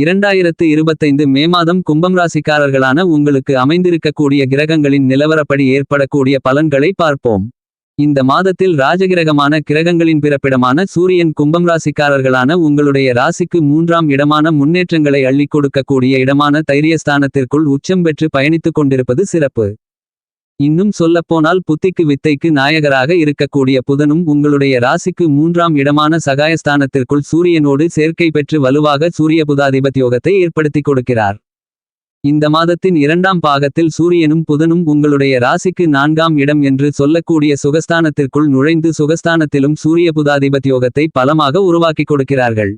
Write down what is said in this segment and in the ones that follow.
இரண்டாயிரத்து இருபத்தைந்து மே மாதம் கும்பம் ராசிக்காரர்களான உங்களுக்கு அமைந்திருக்கக்கூடிய கிரகங்களின் நிலவரப்படி ஏற்படக்கூடிய பலன்களை பார்ப்போம். இந்த மாதத்தில் ராஜகிரகமான கிரகங்களின் பிறப்பிடமான சூரியன் கும்பம் ராசிக்காரர்களான உங்களுடைய ராசிக்கு மூன்றாம் இடமான முன்னேற்றங்களை அள்ளிக் கொடுக்கக்கூடிய இடமான தைரியஸ்தானத்திற்குள் உச்சம் பெற்று பயணித்துக் கொண்டிருப்பது சிறப்பு. இன்னும் சொல்லப்போனால் புத்திக்கு வித்தைக்கு நாயகராக இருக்கக்கூடிய புதனும் உங்களுடைய ராசிக்கு மூன்றாம் இடமான சகாயஸ்தானத்திற்குள் சூரியனோடு சேர்க்கை பெற்று வலுவாக சூரிய புதாதிபத்யோகத்தை ஏற்படுத்திக் கொடுக்கிறார். இந்த மாதத்தின் இரண்டாம் பாகத்தில் சூரியனும் புதனும் உங்களுடைய ராசிக்கு நான்காம் இடம் என்று சொல்லக்கூடிய சுகஸ்தானத்திற்குள் நுழைந்து சுகஸ்தானத்திலும் சூரிய புதாதிபத்யோகத்தை பலமாக உருவாக்கிக் கொடுக்கிறார்கள்.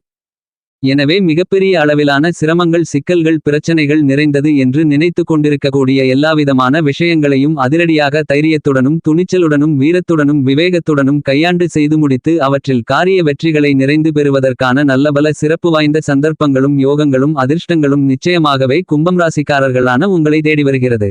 எனவே மிகப்பெரிய அளவிலான சிரமங்கள் சிக்கல்கள் பிரச்சனைகள் நிறைந்தது என்று நினைத்துக் கொண்டிருக்கக்கூடிய எல்லாவிதமான விஷயங்களையும் அதிரடியாக தைரியத்துடனும் துணிச்சலுடனும் வீரத்துடனும் விவேகத்துடனும் கையாண்டு செய்து முடித்து அவற்றில் காரிய வெற்றிகளை நிறைந்து பெறுவதற்கான நல்லபல சிறப்பு வாய்ந்த சந்தர்ப்பங்களும் யோகங்களும் அதிர்ஷ்டங்களும் நிச்சயமாகவே கும்பம் ராசிக்காரர்களான உங்களை தேடி வருகிறது.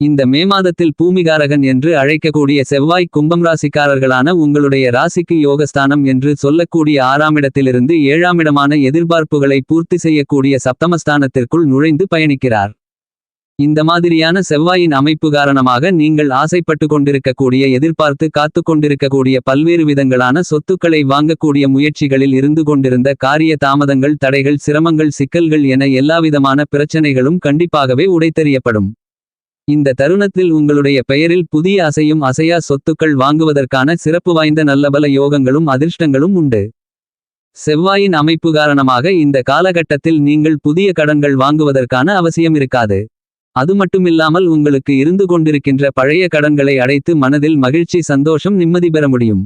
இந்த மே மாதத்தில் பூமிகாரகன் என்று அழைக்கக்கூடிய செவ்வாய் கும்பம் ராசிக்காரர்களான உங்களுடைய ராசிக்கு யோகஸ்தானம் என்று சொல்லக்கூடிய ஆறாமிடத்திலிருந்து ஏழாமிடமான எதிர்பார்ப்புகளை பூர்த்தி செய்யக்கூடிய சப்தமஸ்தானத்திற்குள் நுழைந்து பயணிக்கிறார். இந்த மாதிரியான செவ்வாயின் அமைப்பு காரணமாக நீங்கள் ஆசைப்பட்டு கொண்டிருக்கக்கூடிய எதிர்பார்த்து காத்து கொண்டிருக்கக்கூடிய பல்வேறு விதங்களான சொத்துக்களை வாங்கக்கூடிய முயற்சிகளில் இருந்து கொண்டிருந்த காரிய தாமதங்கள் தடைகள் சிரமங்கள் சிக்கல்கள் என எல்லாவிதமான பிரச்சனைகளும் கண்டிப்பாகவே உடைத்தறியப்படும் இந்த தருணத்தில் உங்களுடைய பெயரில் புதிய அசையும் அசையா சொத்துக்கள் வாங்குவதற்கான சிறப்பு வாய்ந்த நல்லபல யோகங்களும் அதிர்ஷ்டங்களும் உண்டு. செவ்வாயின் அமைப்பு காரணமாக இந்த காலகட்டத்தில் நீங்கள் புதிய கடன்கள் வாங்குவதற்கான அவசியம் இருக்காது. அது மட்டுமில்லாமல் உங்களுக்கு இருந்து கொண்டிருக்கின்ற பழைய கடன்களை அடைத்து மனதில் மகிழ்ச்சி சந்தோஷம் நிம்மதி பெற முடியும்.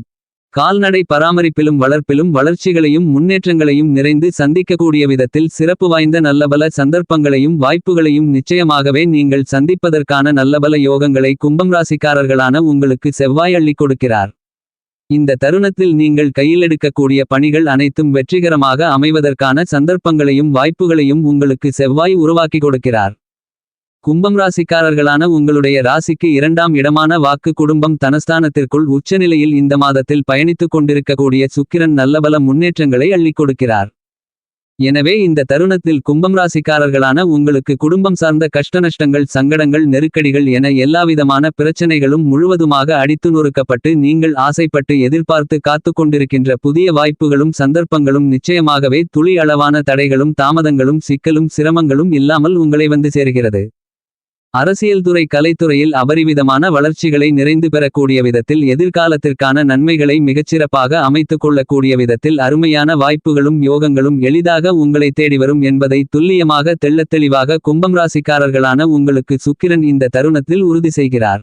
கால்நடை பராமரிப்பிலும் வளர்ப்பிலும் வளர்ச்சிகளையும் முன்னேற்றங்களையும் நிறைந்து சந்திக்கக்கூடிய விதத்தில் சிறப்பு வாய்ந்த நல்லபல சந்தர்ப்பங்களையும் வாய்ப்புகளையும் நிச்சயமாகவே நீங்கள் சந்திப்பதற்கான நல்லபல யோகங்களை கும்பம் ராசிக்காரர்களான உங்களுக்கு செவ்வாய் அள்ளிக் கொடுக்கிறார். இந்த தருணத்தில் நீங்கள் கையிலெடுக்கக்கூடிய பணிகள் அனைத்தும் வெற்றிகரமாக அமைவதற்கான சந்தர்ப்பங்களையும் வாய்ப்புகளையும் உங்களுக்கு செவ்வாய் உருவாக்கிக் கொடுக்கிறார். கும்பம் ராசிக்காரர்களான உங்களுடைய ராசிக்கு இரண்டாம் இடமான வாக்கு குடும்பம் தனஸ்தானத்திற்குள் உச்சநிலையில் இந்த மாதத்தில் பயணித்துக் கொண்டிருக்கக்கூடிய சுக்கிரன் நல்லபல முன்னேற்றங்களை அள்ளிக் கொடுக்கிறார். எனவே இந்த தருணத்தில் கும்பம் ராசிக்காரர்களான உங்களுக்கு குடும்பம் சார்ந்த கஷ்டநஷ்டங்கள் சங்கடங்கள் நெருக்கடிகள் என எல்லாவிதமான பிரச்சனைகளும் முழுவதுமாக அடித்து நொறுக்கப்பட்டு நீங்கள் ஆசைப்பட்டு எதிர்பார்த்து காத்துக் கொண்டிருக்கின்ற புதிய வாய்ப்புகளும் சந்தர்ப்பங்களும் நிச்சயமாகவே துளி அளவான தடைகளும் தாமதங்களும் சிக்கலும் சிரமங்களும் இல்லாமல் உங்களை வந்து சேர்கிறது. அரசியல்துறை கலைத்துறையில் அபரிவிதமான வளர்ச்சிகளை நிறைந்து பெறக்கூடிய விதத்தில் எதிர்காலத்திற்கான நன்மைகளை மிகச்சிறப்பாக அமைத்துக் கொள்ளக்கூடிய விதத்தில் அருமையான வாய்ப்புகளும் யோகங்களும் எளிதாக உங்களை தேடிவரும் என்பதை துல்லியமாக தெள்ளத்தெளிவாக கும்பம் ராசிக்காரர்களான உங்களுக்கு சுக்கிரன் இந்த தருணத்தில் உறுதி செய்கிறார்.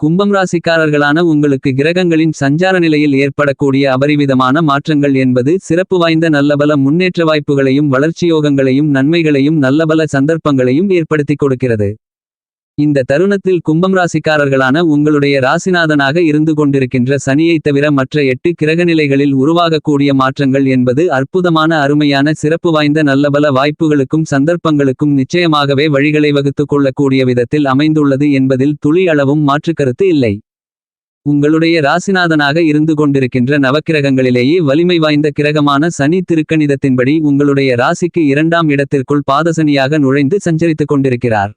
கும்பம் ராசிக்காரர்களான உங்களுக்கு கிரகங்களின் சஞ்சார நிலையில் ஏற்படக்கூடிய அபரிவிதமான மாற்றங்கள் என்பது சிறப்பு வாய்ந்த நல்லபல முன்னேற்ற வாய்ப்புகளையும் வளர்ச்சியோகங்களையும் நன்மைகளையும் நல்லபல சந்தர்ப்பங்களையும் ஏற்படுத்திக் கொடுக்கிறது. இந்த தருணத்தில் கும்பம் ராசிக்காரர்களான உங்களுடைய ராசிநாதனாக இருந்து கொண்டிருக்கின்ற சனியைத் தவிர மற்ற எட்டு கிரகநிலைகளில் உருவாகக்கூடிய மாற்றங்கள் என்பது அற்புதமான அருமையான சிறப்பு வாய்ந்த நல்லபல வாய்ப்புகளுக்கும் சந்தர்ப்பங்களுக்கும் நிச்சயமாகவே வழிகளை வகுத்துக் கொள்ளக்கூடிய விதத்தில் அமைந்துள்ளது என்பதில் துளி அளவும் மாற்றுக்கருத்து இல்லை. உங்களுடைய ராசிநாதனாக இருந்து கொண்டிருக்கின்ற நவக்கிரகங்களிலேயே வலிமை வாய்ந்த கிரகமான சனி திருக்கணிதத்தின்படி உங்களுடைய ராசிக்கு இரண்டாம் இடத்திற்குள் பாதசனியாக நுழைந்து சஞ்சரித்துக் கொண்டிருக்கிறார்.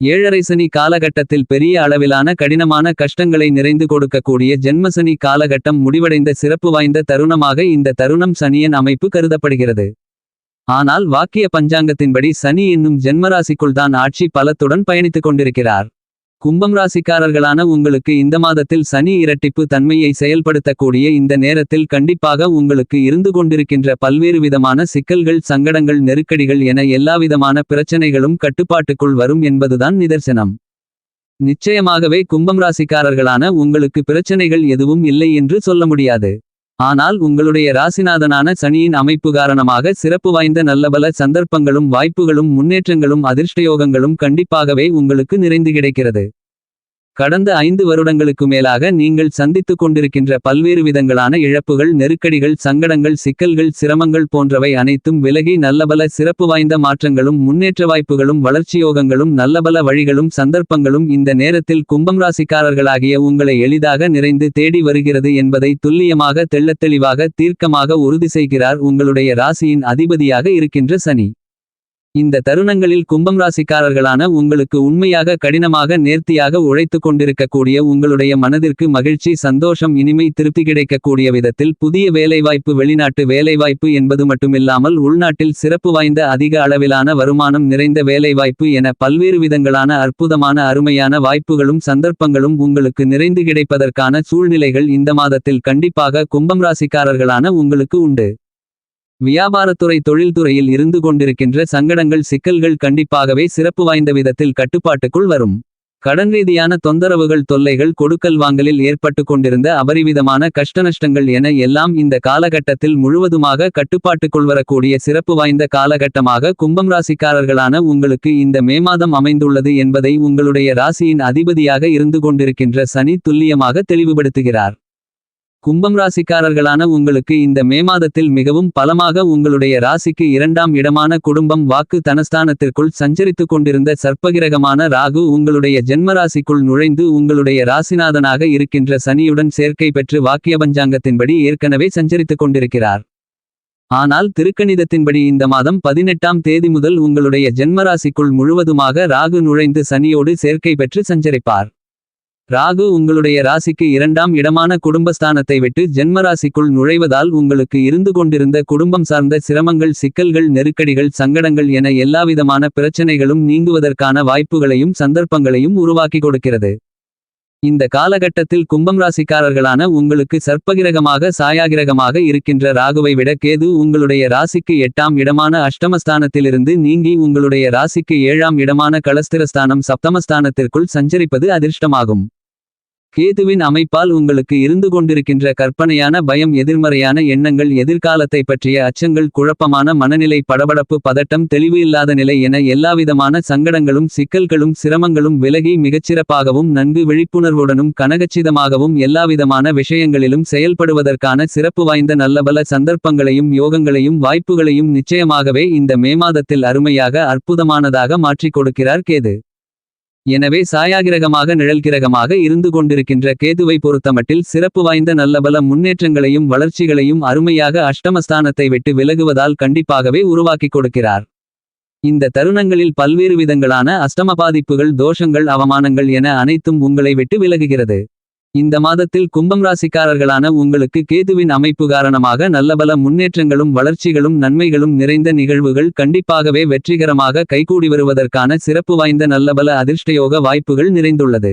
ஏழரை சனி காலகட்டத்தில் பெரிய அளவிலான கடினமான கஷ்டங்களை நிறைந்து கொடுக்கக்கூடிய ஜென்மசனி காலகட்டம் முடிவடைந்த சிறப்பு வாய்ந்த தருணமாக இந்த தருணம் சனியன் அமைப்பு கருதப்படுகிறது. ஆனால் வாக்கிய பஞ்சாங்கத்தின்படி சனி என்னும் ஜென்மராசிக்குள்தான் ஆட்சி பலத்துடன் பயணித்துக் கொண்டிருக்கிறார். கும்பம் ராசிக்காரர்களான உங்களுக்கு இந்த மாதத்தில் சனி இரட்டிப்பு தன்மையை செயல்படுத்தக்கூடிய இந்த நேரத்தில் கண்டிப்பாக உங்களுக்கு இருந்து கொண்டிருக்கின்ற பல்வேறு விதமான சிக்கல்கள் சங்கடங்கள் நெருக்கடிகள் என எல்லாவிதமான பிரச்சனைகளும் கட்டுப்பாட்டுக்குள் வரும் என்பதுதான் நிதர்சனம். நிச்சயமாகவே கும்பம் ராசிக்காரர்களான உங்களுக்கு பிரச்சனைகள் எதுவும் இல்லை என்று சொல்ல முடியாது. ஆனால் உங்களுடைய ராசிநாதனான சனியின் அமைப்பு காரணமாக சிறப்பு வாய்ந்த நல்லபல சந்தர்ப்பங்களும் வாய்ப்புகளும் முன்னேற்றங்களும் அதிர்ஷ்டயோகங்களும் கண்டிப்பாகவே உங்களுக்கு நிறைந்து கிடைக்கிறது. கடந்த ஐந்து வருடங்களுக்கு மேலாக நீங்கள் சந்தித்துக் கொண்டிருக்கின்ற பல்வேறு விதங்களான இழப்புகள் நெருக்கடிகள் சங்கடங்கள் சிக்கல்கள் சிரமங்கள் போன்றவை அனைத்தும் விலகி நல்லபல சிறப்பு வாய்ந்த மாற்றங்களும் முன்னேற்ற வாய்ப்புகளும் வளர்ச்சியோகங்களும் நல்லபல வழிகளும் சந்தர்ப்பங்களும் இந்த நேரத்தில் கும்பம் ராசிக்காரர்களாகிய உங்களை எளிதாக நிறைந்து தேடி வருகிறது என்பதை துல்லியமாக தெள்ளத்தெளிவாக தீர்க்கமாக உறுதி செய்கிறார் உங்களுடைய ராசியின் அதிபதியாக இருக்கின்ற சனி. இந்த தருணங்களில் கும்பம் ராசிக்காரர்களான உங்களுக்கு உண்மையாக கடினமாக நேர்த்தியாக உழைத்துக் கொண்டிருக்கக்கூடிய உங்களுடைய மனதிற்கு மகிழ்ச்சி சந்தோஷம் இனிமை திருப்தி கிடைக்கக்கூடிய விதத்தில் புதிய வேலைவாய்ப்பு வெளிநாட்டு வேலைவாய்ப்பு என்பது மட்டுமில்லாமல் உள்நாட்டில் சிறப்பு வாய்ந்த அதிக அளவிலான வருமானம் நிறைந்த வேலைவாய்ப்பு என பல்வேறு விதங்களான அற்புதமான அருமையான வாய்ப்புகளும் சந்தர்ப்பங்களும் உங்களுக்கு நிறைந்து கிடைப்பதற்கான சூழ்நிலைகள் இந்த மாதத்தில் கண்டிப்பாக கும்பம் ராசிக்காரர்களான உங்களுக்கு உண்டு. வியாபாரத்துறை தொழில்துறையில் இருந்து கொண்டிருக்கின்ற சங்கடங்கள் சிக்கல்கள் கண்டிப்பாகவே சிறப்பு வாய்ந்த விதத்தில் கட்டுப்பாட்டுக்குள் வரும். கடன் ரீதியான தொந்தரவுகள் தொல்லைகள் கொடுக்கல் வாங்கலில் ஏற்பட்டு கொண்டிருந்த அபரிவிதமான கஷ்டநஷ்டங்கள் என எல்லாம் இந்த காலகட்டத்தில் முழுவதுமாக கட்டுப்பாட்டுக்குள் வரக்கூடிய சிறப்பு வாய்ந்த காலகட்டமாக கும்பம் ராசிக்காரர்களான உங்களுக்கு இந்த மே மாதம் அமைந்துள்ளது என்பதை உங்களுடைய ராசியின் அதிபதியாக இருந்து கொண்டிருக்கின்ற சனி துல்லியமாக தெளிவுபடுத்துகிறார். கும்பம் ராசிக்காரர்களான உங்களுக்கு இந்த மே மாதத்தில் மிகவும் பலமாக உங்களுடைய ராசிக்கு இரண்டாம் இடமான குடும்பம் வாக்கு தனஸ்தானத்திற்குள் சஞ்சரித்துக் கொண்டிருந்த சர்ப்பகிரகமான ராகு உங்களுடைய ஜென்மராசிக்குள் நுழைந்து உங்களுடைய ராசிநாதனாக இருக்கின்ற சனியுடன் சேர்க்கை பெற்று வாக்கிய பஞ்சாங்கத்தின்படி ஏற்கனவே சஞ்சரித்துக் கொண்டிருக்கிறார். ஆனால் திருக்கணிதத்தின்படி இந்த மாதம் பதினெட்டாம் தேதி முதல் உங்களுடைய ஜென்மராசிக்குள் முழுவதுமாக ராகு நுழைந்து சனியோடு சேர்க்கை பெற்று சஞ்சரிப்பார். ராகு உங்களுடைய ராசிக்கு இரண்டாம் இடமான குடும்பஸ்தானத்தை விட்டு ஜென்மராசிக்குள் நுழைவதால் உங்களுக்கு இருந்து கொண்டிருந்த குடும்பம் சார்ந்த சிரமங்கள் சிக்கல்கள் நெருக்கடிகள் சங்கடங்கள் என எல்லாவிதமான பிரச்சனைகளும் நீங்குவதற்கான வாய்ப்புகளையும் சந்தர்ப்பங்களையும் உருவாக்கி கொடுக்கிறது. இந்த காலகட்டத்தில் கும்பம் ராசிக்காரர்களான உங்களுக்கு சர்ப்பகிரகமாக சாயாகிரகமாக இருக்கின்ற ராகுவை விட கேது உங்களுடைய ராசிக்கு எட்டாம் இடமான அஷ்டமஸ்தானத்திலிருந்து நீங்கி உங்களுடைய ராசிக்கு ஏழாம் இடமான களஸ்திரஸ்தானம் சப்தமஸ்தானத்திற்குள் சஞ்சரிப்பது அதிர்ஷ்டமாகும். கேதுவின் அமைப்பால் உங்களுக்கு இருந்து கொண்டிருக்கின்ற கற்பனையான பயம் எதிர்மறையான எண்ணங்கள் எதிர்காலத்தை பற்றிய அச்சங்கள் குழப்பமான மனநிலை படபடப்பு பதட்டம் தெளிவு இல்லாத நிலை என எல்லாவிதமான சங்கடங்களும் சிக்கல்களும் சிரமங்களும் விலகி மிகச்சிறப்பாகவும் நன்கு விழிப்புணர்வுடனும் கனகச்சிதமாகவும் எல்லாவிதமான விஷயங்களிலும் செயல்படுவதற்கான சிறப்பு வாய்ந்த நல்லபல சந்தர்ப்பங்களையும் யோகங்களையும் வாய்ப்புகளையும் நிச்சயமாகவே இந்த மே மாதத்தில் அருமையாக அற்புதமானதாக மாற்றிக் கொடுக்கிறார் கேது. எனவே சாயாகிரகமாக நிழல்கிரகமாக இருந்து கொண்டிருக்கின்ற கேதுவை பொறுத்தமட்டில் சிறப்பு வாய்ந்த நல்லபல முன்னேற்றங்களையும் வளர்ச்சிகளையும் அருமையாக அஷ்டமஸ்தானத்தை விட்டு விலகுவதால் கண்டிப்பாகவே உருவாக்கிக் கொடுக்கிறார். இந்த தருணங்களில் பல்வேறு விதங்களான அஷ்டம பாதிப்புகள் தோஷங்கள் அவமானங்கள் என அனைத்தும் உங்களை விட்டு விலகுகிறது. இந்த மாதத்தில் கும்பம் ராசிக்காரர்களான உங்களுக்கு கேதுவின் அமைப்பு காரணமாக நல்லபல முன்னேற்றங்களும் வளர்ச்சிகளும் நன்மைகளும் நிறைந்த நிகழ்வுகள் கண்டிப்பாகவே வெற்றிகரமாக கைகூடி வருவதற்கான சிறப்பு வாய்ந்த நல்லபல அதிர்ஷ்டயோக வாய்ப்புகள் நிறைந்துள்ளது.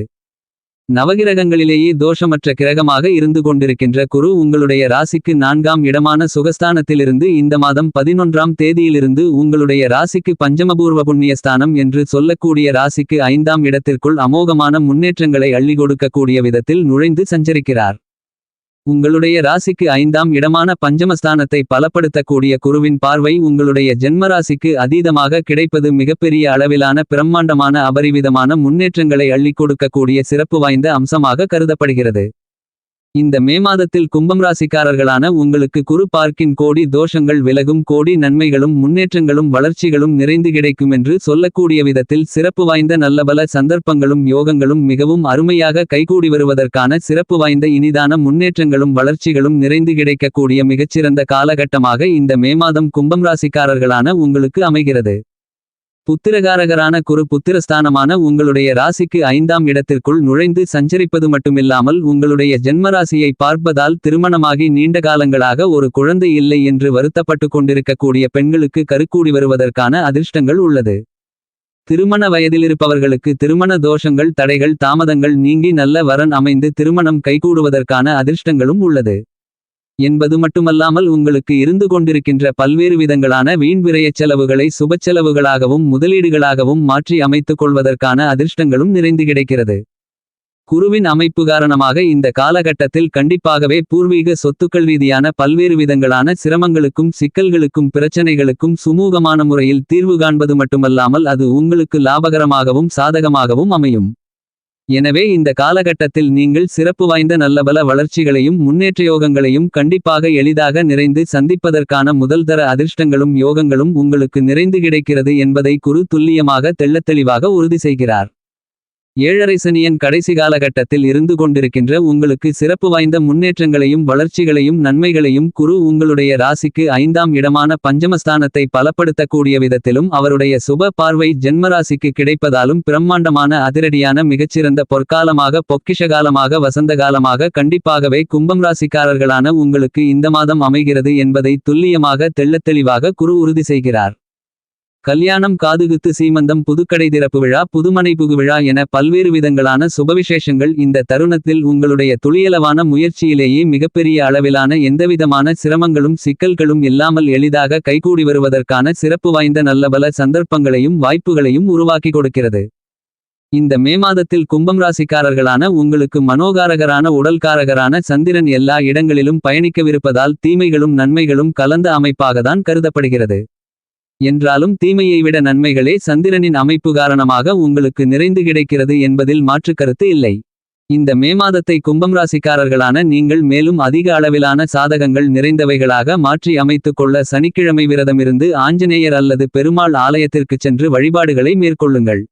நவகிரகங்களிலேயே தோஷமற்ற கிரகமாக இருந்து கொண்டிருக்கின்ற குரு உங்களுடைய ராசிக்கு நான்காம் இடமான சுகஸ்தானத்திலிருந்து இந்த மாதம் பதினொன்றாம் தேதியிலிருந்து உங்களுடைய ராசிக்கு பஞ்சமபூர்வ புண்ணியஸ்தானம் என்று சொல்லக்கூடிய ராசிக்கு ஐந்தாம் இடத்திற்குள் அமோகமான முன்னேற்றங்களை அள்ளி கொடுக்கக்கூடிய விதத்தில் நுழைந்து சஞ்சரிக்கிறார். உங்களுடைய ராசிக்கு ஐந்தாம் இடமான பஞ்சமஸ்தானத்தை பலப்படுத்தக்கூடிய குருவின் பார்வை உங்களுடைய ஜென்மராசிக்கு அதீதமாக கிடைப்பது மிகப்பெரிய அளவிலான பிரம்மாண்டமான அபரிவிதமான முன்னேற்றங்களை அள்ளிக் கொடுக்கக்கூடிய சிறப்பு வாய்ந்த அம்சமாக கருதப்படுகிறது. இந்த மே மாதத்தில் கும்பம் ராசிக்காரர்களான உங்களுக்கு குரு பார்க்கின் கோடி தோஷங்கள் விலகும் கோடி நன்மைகளும் முன்னேற்றங்களும் வளர்ச்சிகளும் நிறைந்து கிடைக்கும் என்று சொல்லக்கூடிய விதத்தில் சிறப்பு வாய்ந்த நல்லபல சந்தர்ப்பங்களும் யோகங்களும் மிகவும் அருமையாக கைகூடி வருவதற்கான சிறப்பு வாய்ந்த இனிதான முன்னேற்றங்களும் வளர்ச்சிகளும் நிறைந்து கிடைக்கக்கூடிய மிகச்சிறந்த காலகட்டமாக இந்த மே மாதம் கும்பம் ராசிக்காரர்களான உங்களுக்கு அமைகிறது. புத்திரகாரகரான குரு புத்திரஸ்தானமான உங்களுடைய ராசிக்கு ஐந்தாம் இடத்திற்குள் நுழைந்து சஞ்சரிப்பது மட்டுமில்லாமல் உங்களுடைய ஜென்மராசியை பார்ப்பதால் திருமணமாகி நீண்ட காலங்களாக ஒரு குழந்தை இல்லை என்று வருத்தப்பட்டு கொண்டிருக்கக்கூடிய பெண்களுக்கு கருக்கூடி வருவதற்கான அதிர்ஷ்டங்கள் உள்ளது. திருமண வயதிலிருப்பவர்களுக்கு திருமண தோஷங்கள் தடைகள் தாமதங்கள் நீங்கி நல்ல வரன் அமைந்து திருமணம் கைகூடுவதற்கான அதிர்ஷ்டங்களும் உள்ளது. என்பது மட்டுமல்லாமல் உங்களுக்கு இருந்து கொண்டிருக்கின்ற பல்வேறு விதங்களான வீண் விரயச் செலவுகளை சுபச்செலவுகளாகவும் முதலீடுகளாகவும் மாற்றி அமைத்துக் கொள்வதற்கான அதிர்ஷ்டங்களும் நிறைந்து கிடைக்கிறது. குருவின் அமைப்பு காரணமாக இந்த காலகட்டத்தில் கண்டிப்பாகவே பூர்வீக சொத்துக்கள் ரீதியான பல்வேறு விதங்களான சிரமங்களுக்கும் சிக்கல்களுக்கும் பிரச்சனைகளுக்கும் சுமூகமான முறையில் தீர்வு காண்பது மட்டுமல்லாமல் அது உங்களுக்கு லாபகரமாகவும் சாதகமாகவும் அமையும். எனவே இந்த காலகட்டத்தில் நீங்கள் சிறப்பு வாய்ந்த நல்லபல வளர்ச்சிகளையும் முன்னேற்ற யோகங்களையும் கண்டிப்பாக எளிதாக நிறைந்து சந்திப்பதற்கான முதல்தர அதிர்ஷ்டங்களும் யோகங்களும் உங்களுக்கு நிறைந்து கிடைக்கிறது என்பதை குரு துல்லியமாக தெள்ளத்தெளிவாக உறுதி செய்கிறார். ஏழரை சனியன் கடைசி காலகட்டத்தில் இருந்து கொண்டிருக்கின்ற உங்களுக்கு சிறப்பு வாய்ந்த முன்னேற்றங்களையும் வளர்ச்சிகளையும் நன்மைகளையும் குரு உங்களுடைய ராசிக்கு ஐந்தாம் இடமான பஞ்சமஸ்தானத்தை பலப்படுத்தக்கூடிய விதத்திலும் அவருடைய சுப பார்வை ஜென்மராசிக்கு கிடைப்பதாலும் பிரம்மாண்டமான அதிரடியான மிகச்சிறந்த பொற்காலமாக பொக்கிஷகாலமாக வசந்தகாலமாக கண்டிப்பாகவே கும்பம் ராசிக்காரர்களான உங்களுக்கு இந்த மாதம் அமைகிறது என்பதை துல்லியமாக தெள்ளத்தெளிவாக குரு உறுதி செய்கிறார். கல்யாணம் காதுகுத்து சீமந்தம் புதுக்கடை திறப்பு விழா புதுமனை புகுவிழா என பல்வேறு விதங்களான சுபவிசேஷங்கள் இந்த தருணத்தில் உங்களுடைய துளியளவான முயற்சியிலேயே மிகப்பெரிய அளவிலான எந்தவிதமான சிரமங்களும் சிக்கல்களும் இல்லாமல் எளிதாக கைகூடி வருவதற்கான சிறப்பு வாய்ந்த நல்லபல சந்தர்ப்பங்களையும் வாய்ப்புகளையும் உருவாக்கி கொடுக்கிறது. இந்த மே மாதத்தில் கும்பம் ராசிக்காரர்களான உங்களுக்கு மனோகாரகரான உடல்காரகரான சந்திரன் எல்லா இடங்களிலும் பயணிக்கவிருப்பதால் தீமைகளும் நன்மைகளும் கலந்த அமைப்பாகத்தான் கருதப்படுகிறது. என்றாலும் தீமையை விட நன்மைகளே சந்திரனின் அமைப்பு காரணமாக உங்களுக்கு நிறைந்து கிடைக்கிறது என்பதில் மாற்றுக் கருத்து இல்லை. இந்த மே மாதத்தை கும்பம் ராசிக்காரர்களான நீங்கள் மேலும் அதிக அளவிலான சாதகங்கள் நிறைந்தவைகளாக மாற்றி அமைத்துக் கொள்ள சனிக்கிழமை விரதமிருந்து ஆஞ்சநேயர் அல்லது பெருமாள் ஆலயத்திற்குச் சென்று வழிபாடுகளை மேற்கொள்ளுங்கள்.